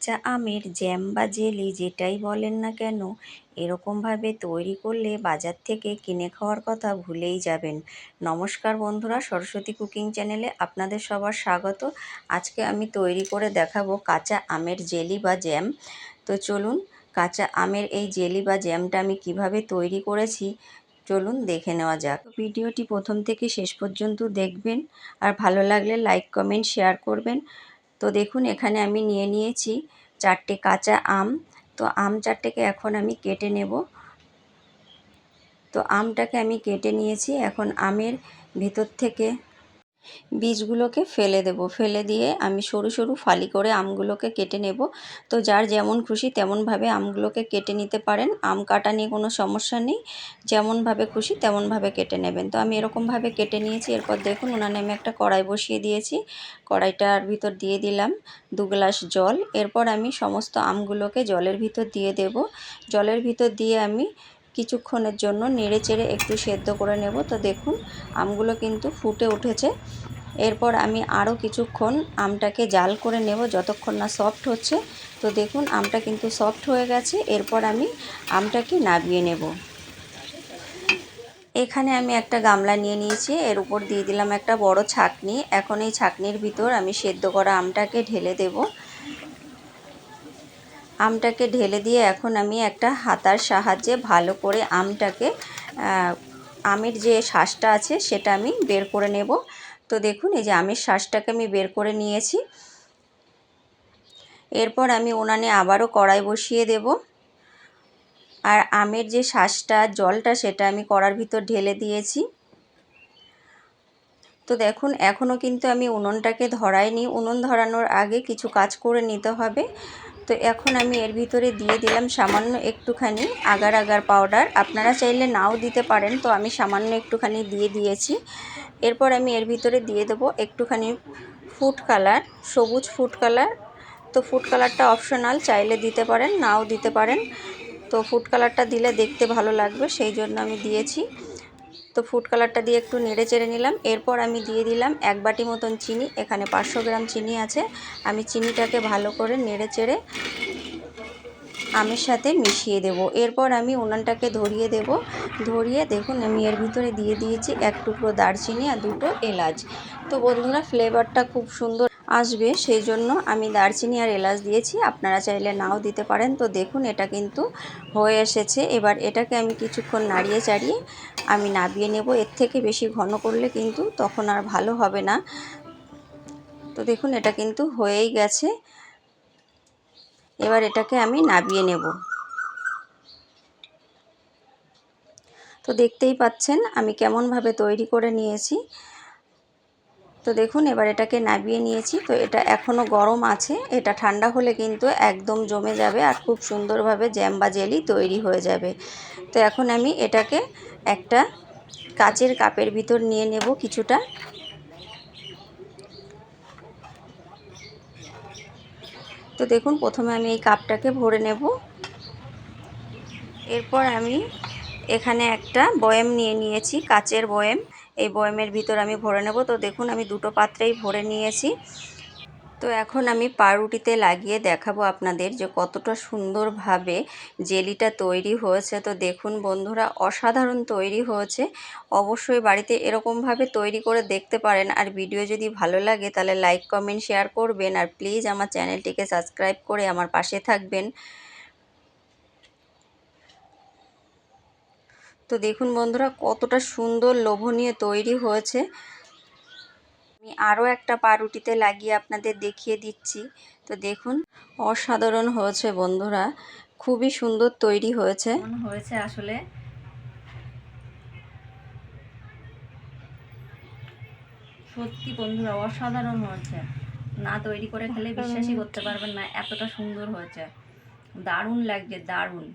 কাঁচা আমের জ্যাম বা জেলি যেটাই বলেন না কেন, এরকমভাবে তৈরি করলে বাজার থেকে কিনে খাওয়ার কথা ভুলেই যাবেন। নমস্কার বন্ধুরা, সরস্বতী কুকিং চ্যানেলে আপনাদের সবার স্বাগত। আজকে আমি তৈরি করে দেখাবো কাঁচা আমের জেলি বা জ্যাম। তো চলুন, কাঁচা আমের এই জেলি বা জ্যামটা আমি কীভাবে তৈরি করেছি, চলুন দেখে নেওয়া যাক। ভিডিওটি প্রথম থেকে শেষ পর্যন্ত দেখবেন, আর ভালো লাগলে লাইক, কমেন্ট, শেয়ার করবেন। তো দেখুন, এখানে আমি নিয়ে নিয়েছি চারটে কাঁচা আম। তো আম চারটেকে এখন আমি কেটে নেব। তো আমটাকে আমি কেটে নিয়েছি। এখন আমের ভেতর থেকে বীজগুলোকে ফেলে দেব। ফেলে দিয়ে আমি সরু সরু ফালি করে আমগুলোকে কেটে নেব। তো যার যেমন খুশি তেমনভাবে আমগুলোকে কেটে নিতে পারেন। আম কাটা নিয়ে কোনো সমস্যা নেই। যেমনভাবে খুশি তেমনভাবে কেটে নেবেন। তো আমি এরকমভাবে কেটে নিয়েছি। এরপর দেখুন উনানে আমি একটা কড়াই বসিয়ে দিয়েছি। কড়াইটার ভিতর দিয়ে দিলাম দু গ্লাস জল। এরপর আমি সমস্ত আমগুলোকে জলের ভিতর দিয়ে দেব। জলের ভিতর দিয়ে আমি কিছুক্ষণের জন্য নেড়ে চেড়ে একটু সেদ্ধ করে নেব। তো দেখুন, আমগুলো কিন্তু ফুটে উঠেছে। এরপর আমি আরও কিছুক্ষণ আমটাকে জাল করে নেব যতক্ষণ না সফট হচ্ছে। তো দেখুন, আমটা কিন্তু সফট হয়ে গেছে। এরপর আমি আমটাকে নাবিয়ে নেব। এখানে আমি একটা গামলা নিয়ে নিয়েছি। এর উপর দিয়ে দিলাম একটা বড় ছাকনি। এখন এই ছাকনির ভিতর আমি সেদ্ধ করা আমটাকে ঢেলে দেবো। আমটাকে ঢেলে দিয়ে এখন আমি একটা হাতার সাহায্যে ভালো করে আমটাকে আমের যে শ্বাসটা আছে সেটা আমি বের করে নেব। তো দেখুন, এই যে আমের শ্বাসটাকে আমি বের করে নিয়েছি। এরপর আমি উনানে আবারও কড়াই বসিয়ে দেব। আর আমের যে শ্বাসটা জলটা সেটা আমি কড়ার ভিতর ঢেলে দিয়েছি। তো দেখুন, এখনও কিন্তু আমি উনুনটাকে ধরাইনি। উনুন ধরানোর আগে কিছু কাজ করে নিতে হবে। তো এখন আমি এর ভিতরে দিয়ে দিলাম সামান্য একটুখানি আগার আগার পাউডার আপনারা চাইলে নাও দিতে পারেন, তো আমি সামান্য একটুখানি দিয়ে দিয়েছি। এরপর আমি এর ভিতরে দিয়ে দেবো একটুখানি ফুড কালার সবুজ ফুড কালার তো ফুড কালারটা অপশনাল চাইলে দিতে পারেন, নাও দিতে পারেন। তো ফুড কালারটা দিলে দেখতে ভালো লাগবে, সেই জন্য আমি দিয়েছি। তো ফুড কালারটা দিয়ে একটু নেড়ে চেড়ে নিলাম। এরপর আমি দিয়ে দিলাম এক বাটি মতন চিনি, এখানে পাঁচশো গ্রাম চিনি আছে। আমি চিনিটাকে ভালো করে নেড়ে চেড়ে আমের সাথে মিশিয়ে দেব। এরপর আমি উনানটাকে ধরিয়ে দেব। ধরিয়ে দেখুন, আমি এর ভিতরে দিয়ে দিয়েছি এক টুকরো দারচিনি আর দুটো এলাচ। তো বন্ধুরা ফ্লেভারটা খুব সুন্দর আসবে সেই জন্য আমি দারচিনি আর এলাচ দিয়েছি। আপনারা চাইলে নাও দিতে পারেন। তো দেখুন, এটা কিন্তু হয়ে এসেছে। এবার এটাকে আমি কিছুক্ষণ নাড়িয়ে চাড়িয়ে আমি নাবিয়ে নেব। এর থেকে বেশি ঘন করলে কিন্তু তখন আর ভালো হবে না। তো দেখুন, এটা কিন্তু হয়েই গেছে। এবার এটাকে আমি নাবিয়ে নেব। তো দেখতেই পাচ্ছেন, আমি কেমনভাবে তৈরি করে নিয়েছি। তো দেখুন, এবার এটাকে নাবিয়ে নিয়েছি। তো এটা এখনও গরম আছে। এটা ঠান্ডা হলে কিন্তু একদম জমে যাবে আর খুব সুন্দরভাবে জ্যাম বা জেলি তৈরি হয়ে যাবে। তো এখন আমি এটাকে একটা কাচের কাপের ভিতর নিয়ে নেব কিছুটা। তো দেখুন, প্রথমে আমি এই কাপটাকে ভরে নেব। এরপর আমি এখানে একটা বয়েম নিয়ে নিয়েছি, কাচের বয়েম। এই বয়েমের ভিতর আমি ভরে নেব। তো দেখুন, আমি দুটো পাত্রেই ভরে নিয়েছি। তো এখন আমি পাউরুটিতে লাগিয়ে দেখাবো আপনাদের যে কতটা সুন্দরভাবে জেলিটা তৈরি হয়েছে। তো দেখুন বন্ধুরা, অসাধারণ তৈরি হয়েছে। অবশ্যই বাড়িতে এরকমভাবে তৈরি করে দেখতে পারেন। আর ভিডিও যদি ভালো লাগে, তাহলে লাইক, কমেন্ট, শেয়ার করবেন। আর প্লিজ আমার চ্যানেলটিকে সাবস্ক্রাইব করে আমার পাশে থাকবেন। তো দেখুন বন্ধুরা কতটা সুন্দর লোভনীয় তৈরি হয়েছে। আমি আরও একটা পাউরুটিতে লাগিয়ে আপনাদের দেখিয়ে দিচ্ছি। তো দেখুন অসাধারণ হয়েছে বন্ধুরা খুবই সুন্দর তৈরি হয়েছে। হয়েছে আসলে? সত্যি বন্ধুরা অসাধারণ হয়েছে। না তৈরি করে খেলে বিশ্বাসই করতে পারবেন না এতটা সুন্দর হয়েছে। দারুণ লাগছে দারুণ।